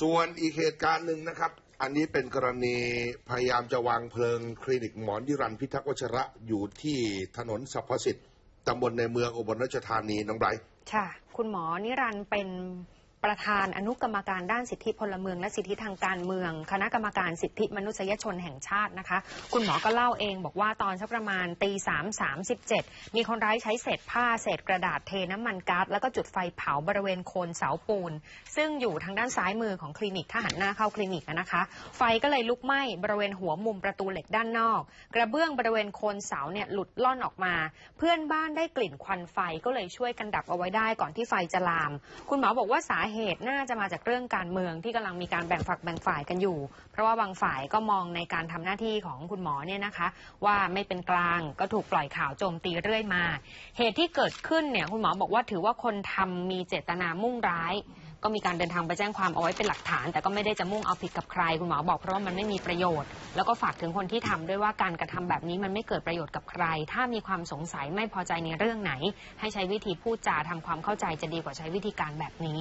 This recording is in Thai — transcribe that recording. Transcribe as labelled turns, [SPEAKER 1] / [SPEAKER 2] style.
[SPEAKER 1] ส่วนอีกเหตุการณ์หนึ่งนะครับ อันนี้เป็นกรณีพยายามจะวางเพลิงคลินิกหมอนยิรันพิทักษ์วชระอยู่ที่ถนนสัพพสิทธิ์ตำบลในเมืองอุบลราชธานีน้องไบรท์
[SPEAKER 2] ค่ะ คุณหมอนิรันดร์เป็น ประธานอนุกรรมการด้านสิทธิพลเมือง และสิทธิทางการเมือง คณะกรรมการสิทธิมนุษยชนแห่งชาตินะคะ คุณหมอก็เล่าเองบอกว่าตอนสักประมาณตีสามสามสิบเจ็ดมีคนร้ายใช้เศษผ้าเศษกระดาษเทน้ำมันก๊าซแล้วก็จุดไฟเผาบริเวณโคนเสาปูน ซึ่งอยู่ทางด้านซ้ายมือของคลินิกถ้าหันหน้าเข้าคลินิกนะคะ ไฟก็เลยลุกไหม้บริเวณหัวมุมประตูเหล็กด้านนอก กระเบื้องบริเวณโคนเสาเนี่ยหลุดล่อนออกมา เพื่อนบ้านได้กลิ่นควันไฟก็เลยช่วยกันดับเอาไว้ได้ก่อนที่ไฟจะลาม คุณหมอบอกว่าสาเหเหตุน่าจะมาจากเรื่องการเมืองที่กำลังมีการแบ่งฝักแบ่งฝ่ายกันอยู่ เพราะว่าบางฝ่ายก็มองในการทำหน้าที่ของคุณหมอเนี่ยนะคะ ว่าไม่เป็นกลางก็ถูกปล่อยข่าวโจมตีเรื่อยมา เหตุที่เกิดขึ้นเนี่ยคุณหมอบอกว่าถือว่าคนทำมีเจตนามุ่งร้าย ก็มีการเดินทางไปแจ้งความเอาไว้เป็นหลักฐาน แต่ก็ไม่ได้จะมุ่งเอาผิดกับใคร คุณหมอบอกเพราะว่ามันไม่มีประโยชน์ แล้วก็ฝากถึงคนที่ทำด้วยว่าการกระทำแบบนี้มันไม่เกิดประโยชน์กับใคร ถ้ามีความสงสัยไม่พอใจในเรื่องไหน ให้ใช้วิธีพูดจาทำความเข้าใจจะดีกว่าใช้วิธีการแบบนี้